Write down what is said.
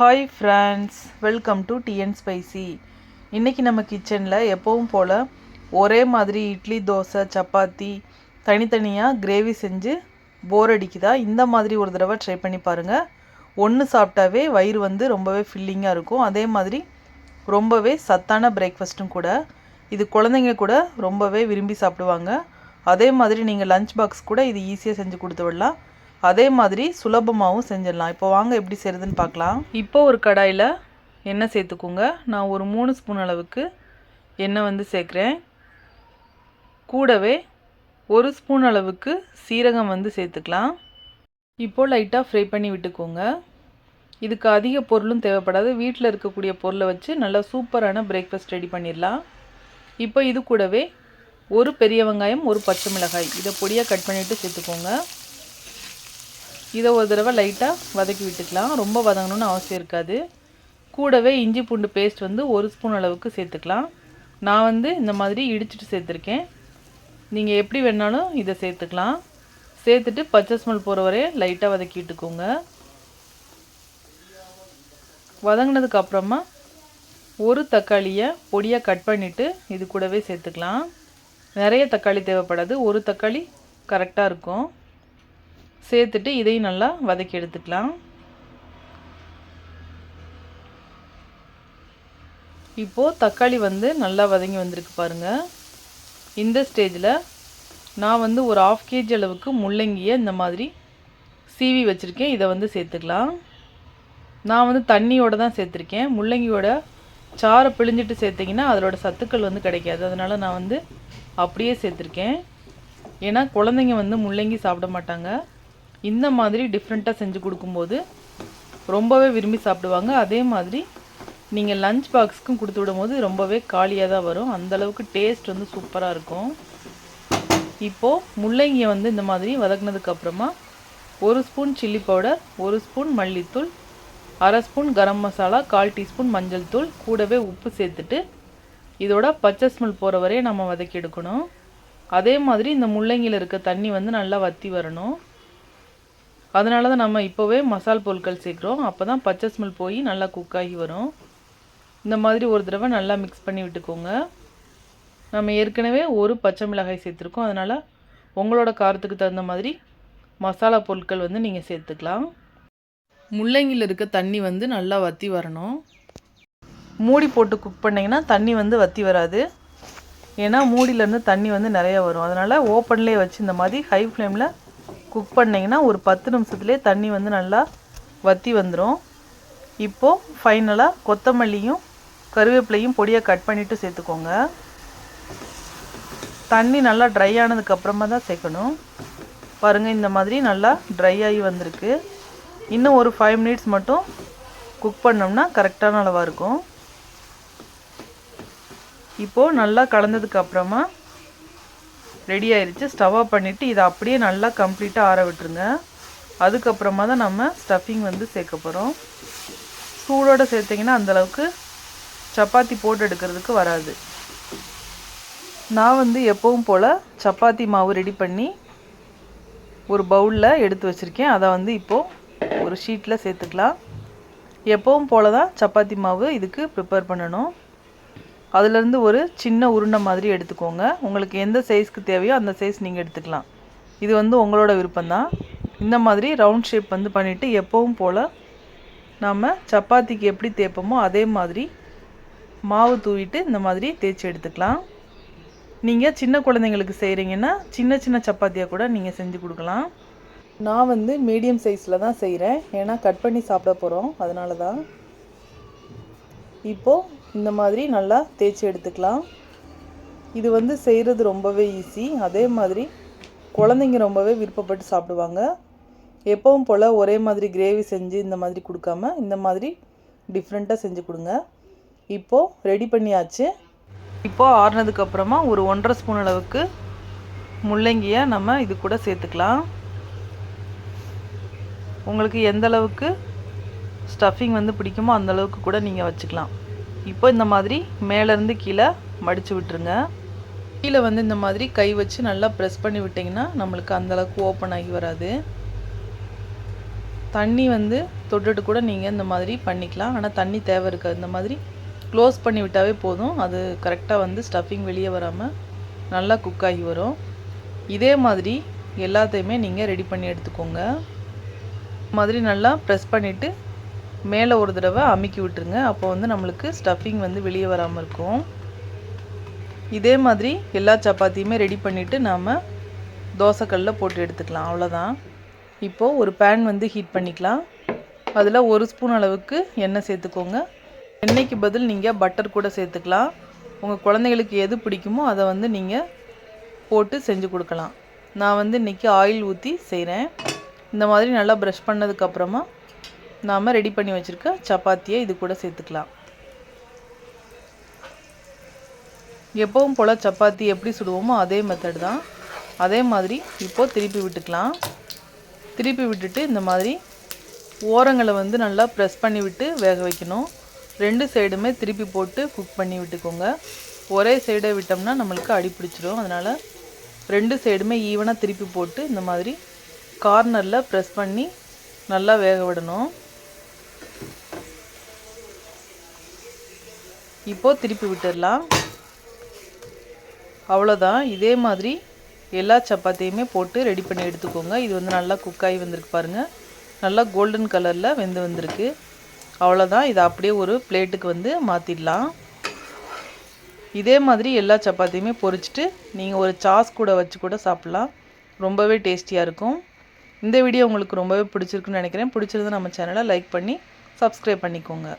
Hi friends welcome to TN spicy இன்றைக்கி நம்ம கிச்சனில் எப்பவும் போல் ஒரே மாதிரி இட்லி தோசை சப்பாத்தி தனித்தனியாக கிரேவி செஞ்சு போர் அடிக்குதா? இந்த மாதிரி ஒரு தடவை ட்ரை பண்ணி பாருங்கள் ஒன்று சாப்பிட்டாவே வயிறு வந்து ரொம்பவே ஃபில்லிங்காக இருக்கும். அதே மாதிரி ரொம்பவே சத்தான பிரேக்ஃபாஸ்ட்டும் கூட. இது குழந்தைங்க கூட ரொம்பவே விரும்பி சாப்பிடுவாங்க. அதே மாதிரி நீங்கள் லஞ்ச் பாக்ஸ் கூட இது ஈஸியாக செஞ்சு கொடுத்து விடலாம். அதே மாதிரி சுலபமாகவும் செஞ்சிடலாம். இப்போ வாங்க எப்படி செய்கிறதுன்னு பார்க்கலாம். இப்போ ஒரு கடாயில் எண்ணெய் சேர்த்துக்கோங்க. நான் ஒரு மூணு ஸ்பூன் அளவுக்கு எண்ணெய் வந்து சேர்க்குறேன். கூடவே ஒரு ஸ்பூன் அளவுக்கு சீரகம் வந்து சேர்த்துக்கலாம். இப்போது லைட்டாக ஃப்ரை பண்ணி விட்டுக்கோங்க. இதுக்கு அதிக பொருளும் தேவைப்படாது. வீட்டில் இருக்கக்கூடிய பொருளை வச்சு நல்லா சூப்பரான பிரேக்ஃபாஸ்ட் ரெடி பண்ணிடலாம். இப்போ இது கூடவே ஒரு பெரிய வெங்காயம் ஒரு பச்சை மிளகாய். இதை பொடியாக கட் பண்ணிவிட்டு சேர்த்துக்கோங்க. இதை ஒரு தடவை லைட்டாக வதக்கி விட்டுக்கலாம். ரொம்ப வதங்கணும்னு அவசியம் இருக்காது. கூடவே இஞ்சி பூண்டு பேஸ்ட் வந்து ஒரு ஸ்பூன் அளவுக்கு சேர்த்துக்கலாம். நான் வந்து இந்த மாதிரி இடிச்சிட்டு சேர்த்துருக்கேன். நீங்கள் எப்படி வேணாலும் இதை சேர்த்துக்கலாம். சேர்த்துட்டு பச்சை ஸ்மெல் போகிற வரைய லைட்டாக வதக்கி விட்டுக்கோங்க. வதங்கினதுக்கு அப்புறமா ஒரு தக்காளியை பொடியாக கட் பண்ணிவிட்டு இது கூடவே சேர்த்துக்கலாம். நிறைய தக்காளி தேவைப்படாது. ஒரு தக்காளி கரெக்டாக இருக்கும். சேர்த்துட்டு இதையும் நல்லா வதக்கி எடுத்துக்கலாம். இப்போது தக்காளி வந்து நல்லா வதங்கி வந்திருக்கு பாருங்கள் இந்த ஸ்டேஜில் நான் வந்து ஒரு ஆஃப் கேஜி அளவுக்கு முள்ளங்கியை இந்த மாதிரி சீவி வச்சுருக்கேன். இதை வந்து சேர்த்துக்கலாம். நான் வந்து தண்ணியோடு தான் சேர்த்துருக்கேன். முள்ளங்கியோட சாரை பிழிஞ்சிட்டு சேர்த்திங்கன்னா அதோட சத்துக்கள் வந்து கிடைக்காது. அதனால் நான் வந்து அப்படியே சேர்த்துருக்கேன். ஏன்னா குழந்தைங்க வந்து முள்ளங்கி சாப்பிட மாட்டாங்க. இந்த மாதிரி டிஃப்ரெண்ட்டாக செஞ்சு கொடுக்கும்போது ரொம்பவே விரும்பி சாப்பிடுவாங்க. அதே மாதிரி நீங்கள் லஞ்ச் பாக்ஸுக்கும் கொடுத்து விடும்போது ரொம்பவே காலியாக தான் வரும். அந்தளவுக்கு டேஸ்ட் வந்து சூப்பராக இருக்கும். இப்போது முள்ளங்கியை வந்து இந்த மாதிரி வதக்குனதுக்கப்புறமா ஒரு ஸ்பூன் சில்லி பவுடர் ஒரு ஸ்பூன் மல்லித்தூள் அரை ஸ்பூன் கரம் மசாலா கால் டீஸ்பூன் மஞ்சள் தூள் கூடவே உப்பு சேர்த்துட்டு இதோட பச்சை ஸ்மெல் போகிற வரையும் நம்ம வதக்கி எடுக்கணும். அதே மாதிரி இந்த முள்ளங்கியில் இருக்க தண்ணி வந்து நல்லா வற்றி வரணும். அதனால தான் நம்ம இப்போவே மசால் பொருட்கள் சேர்க்குறோம். அப்போ தான் பச்சை ஸ்மெல் போய் நல்லா குக் ஆகி வரும். இந்த மாதிரி ஒரு தடவை நல்லா மிக்ஸ் பண்ணி விட்டுக்கோங்க. நம்ம ஏற்கனவே ஒரு பச்சை மிளகாய் சேர்த்துருக்கோம். அதனால் உங்களோட காரத்துக்கு தகுந்த மாதிரி மசாலா பொருட்கள் வந்து நீங்கள் சேர்த்துக்கலாம். முள்ளங்கியில் இருக்க தண்ணி வந்து நல்லா வற்றி வரணும். மூடி போட்டு குக் பண்ணிங்கன்னா தண்ணி வந்து வற்றி வராது. ஏன்னா மூடியிலேருந்து தண்ணி வந்து நிறையா வரும். அதனால் ஓப்பன்லேயே வச்சு இந்த மாதிரி ஹை ஃப்ளேமில் குக் பண்ணிங்கன்னா ஒரு பத்து நிமிஷத்துலேயே தண்ணி வந்து நல்லா வற்றி வந்துடும் இப்போது ஃபைனலாக கொத்தமல்லியும் கருவேப்பிலையும் பொடியாக கட் பண்ணிவிட்டு சேர்த்துக்கோங்க. தண்ணி நல்லா ட்ரை ஆனதுக்கப்புறமா தான் சேர்க்கணும். பாருங்கள் இந்த மாதிரி நல்லா ட்ரை ஆகி வந்திருக்கு. இன்னும் ஒரு ஃபைவ் மினிட்ஸ் மட்டும் குக் பண்ணோம்னா கரெக்டான அளவாக இருக்கும். இப்போது நல்லா கலந்ததுக்கு அப்புறமா ரெடி ஆயிடுச்சு ஸ்டவ் ஆஃப் பண்ணிவிட்டு இதை அப்படியே நல்லா கம்ப்ளீட்டாக ஆற விட்டுருங்க. அதுக்கப்புறமா தான் நம்ம ஸ்டஃபிங் வந்து சேர்க்க போகிறோம் சூடோடு சேர்த்திங்கன்னா அந்தளவுக்கு சப்பாத்தி போட்டு எடுக்கிறதுக்கு வராது. நான் வந்து எப்பவும் போல் சப்பாத்தி மாவு ரெடி பண்ணி ஒரு பவுலில் எடுத்து வச்சுருக்கேன். அதை வந்து இப்போது ஒரு ஷீட்டில் சேர்த்துக்கலாம். எப்பவும் போல் தான் சப்பாத்தி மாவு இதுக்கு ப்ரிப்பேர் பண்ணணும். அதுலேருந்து ஒரு சின்ன உருண்டை மாதிரி எடுத்துக்கோங்க. உங்களுக்கு எந்த சைஸ்க்கு தேவையோ அந்த சைஸ் நீங்கள் எடுத்துக்கலாம். இது வந்து உங்களோட விருப்பம்தான். இந்த மாதிரி ரவுண்ட் ஷேப் வந்து பண்ணிவிட்டு எப்போவும் போல் நம்ம சப்பாத்திக்கு எப்படி தேய்ப்போமோ அதே மாதிரி மாவு தூவிட்டு இந்த மாதிரி தேய்ச்சி எடுத்துக்கலாம். நீங்கள் சின்ன குழந்தைங்களுக்கு செய்கிறீங்கன்னா சின்ன சின்ன சப்பாத்தியாக கூட நீங்கள் செஞ்சு கொடுக்கலாம். நான் வந்து மீடியம் சைஸில் தான் செய்கிறேன் ஏன்னா கட் பண்ணி சாப்பிட போகிறோம் அதனால தான் இப்போது இந்த மாதிரி நல்லா தேய்ச்சி எடுத்துக்கலாம். இது வந்து செய்கிறது ரொம்பவே ஈஸி அதே மாதிரி குழந்தைங்க ரொம்பவே விருப்பப்பட்டு சாப்பிடுவாங்க. எப்பவும் போல் ஒரே மாதிரி கிரேவி செஞ்சு இந்த மாதிரி கொடுக்காம இந்த மாதிரி டிஃப்ரெண்ட்டாக செஞ்சு கொடுங்க. இப்போது ரெடி பண்ணியாச்சு. இப்போது ஆறுனதுக்கப்புறமா ஒரு ஒன்றரை ஸ்பூன் அளவுக்கு முள்ளங்கியை நம்ம இது கூட சேர்த்துக்கலாம். உங்களுக்கு எந்த அளவுக்கு ஸ்டஃபிங் வந்து பிடிக்குமோ அந்த அளவுக்கு கூட நீங்கள் வச்சுக்கலாம். இப்போ இந்த மாதிரி மேலேருந்து கீழே மடித்து விட்டுருங்க. கீழே வந்து இந்த மாதிரி கை வச்சு நல்லா ப்ரெஸ் பண்ணி விட்டிங்கன்னா நம்மளுக்கு அந்தளவுக்கு ஓப்பன் ஆகி வராது. தண்ணி வந்து தொட்டுட்டு கூட நீங்கள் இந்த மாதிரி பண்ணிக்கலாம். ஆனால் தண்ணி தேவை இருக்காது. இந்த மாதிரி க்ளோஸ் பண்ணி விட்டாவே போதும். அது கரெக்டாக வந்து ஸ்டஃபிங் வெளியே வராமல் நல்லா குக் ஆகி வரும். இதே மாதிரி எல்லாத்தையுமே நீங்கள் ரெடி பண்ணி எடுத்துக்கோங்க. மாதிரி நல்லா ப்ரெஸ் பண்ணிவிட்டு மேலே ஒரு தடவை அமுக்கி விட்டுருங்க. அப்போ வந்து நம்மளுக்கு ஸ்டஃபிங் வந்து வெளியே வராமல் இருக்கும். இதே மாதிரி எல்லா சப்பாத்தியுமே ரெடி பண்ணிவிட்டு நாம் தோசைக்கல்லில் போட்டு எடுத்துக்கலாம். அவ்வளோதான் இப்போது ஒரு பேன் வந்து ஹீட் பண்ணிக்கலாம். அதில் ஒரு ஸ்பூன் அளவுக்கு எண்ணெய் சேர்த்துக்கோங்க. எண்ணெய்க்கு பதில் நீங்கள் பட்டர் கூட சேர்த்துக்கலாம். உங்கள் குழந்தைகளுக்கு எது பிடிக்குமோ அதை வந்து நீங்கள் போட்டு செஞ்சு கொடுக்கலாம். நான் வந்து இன்றைக்கி ஆயில் ஊற்றி செய்கிறேன் இந்த மாதிரி நல்லா ப்ரஷ் பண்ணதுக்கப்புறமா நாம் ரெடி பண்ணி வச்சுருக்க சப்பாத்தியை இது கூட சேர்த்துக்கலாம். எப்பவும் போல் சப்பாத்தி எப்படி சுடுவோமோ அதே மெத்தட் தான். அதே மாதிரி இப்போது திருப்பி விட்டுக்கலாம். திருப்பி விட்டுட்டு இந்த மாதிரி ஓரங்களை வந்து நல்லா ப்ரெஸ் பண்ணி விட்டு வேக வைக்கணும். ரெண்டு சைடுமே திருப்பி போட்டு குக் பண்ணி விட்டுக்கோங்க. ஒரே சைடை விட்டோம்னா நம்மளுக்கு அடி பிடிச்சிரும். அதனால் ரெண்டு சைடுமே ஈவனாக திருப்பி போட்டு இந்த மாதிரி கார்னரில் ப்ரெஸ் பண்ணி நல்லா வேக விடணும். இப்போது திருப்பி விட்டுடலாம். அவ்வளோதான் இதே மாதிரி எல்லா சப்பாத்தியுமே போட்டு ரெடி பண்ணி எடுத்துக்கோங்க. இது வந்து நல்லா குக்காகி வந்திருக்கு பாருங்கள் நல்லா கோல்டன் கலரில் வெந்து வந்திருக்கு. அவ்வளோதான் இதை அப்படியே ஒரு பிளேட்டுக்கு வந்து மாற்றிடலாம் இதே மாதிரி எல்லா சப்பாத்தியுமே பொரிச்சிட்டு நீங்கள் ஒரு சாஸ் கூட வச்சு கூட சாப்பிட்லாம். ரொம்பவே டேஸ்டியாக இருக்கும். இந்த வீடியோ உங்களுக்கு ரொம்பவே பிடிச்சிருக்குன்னு நினைக்கிறேன். பிடிச்சிருந்தா நம்ம சேனலை லைக் பண்ணி சப்ஸ்கிரைப் பண்ணிக்கோங்க.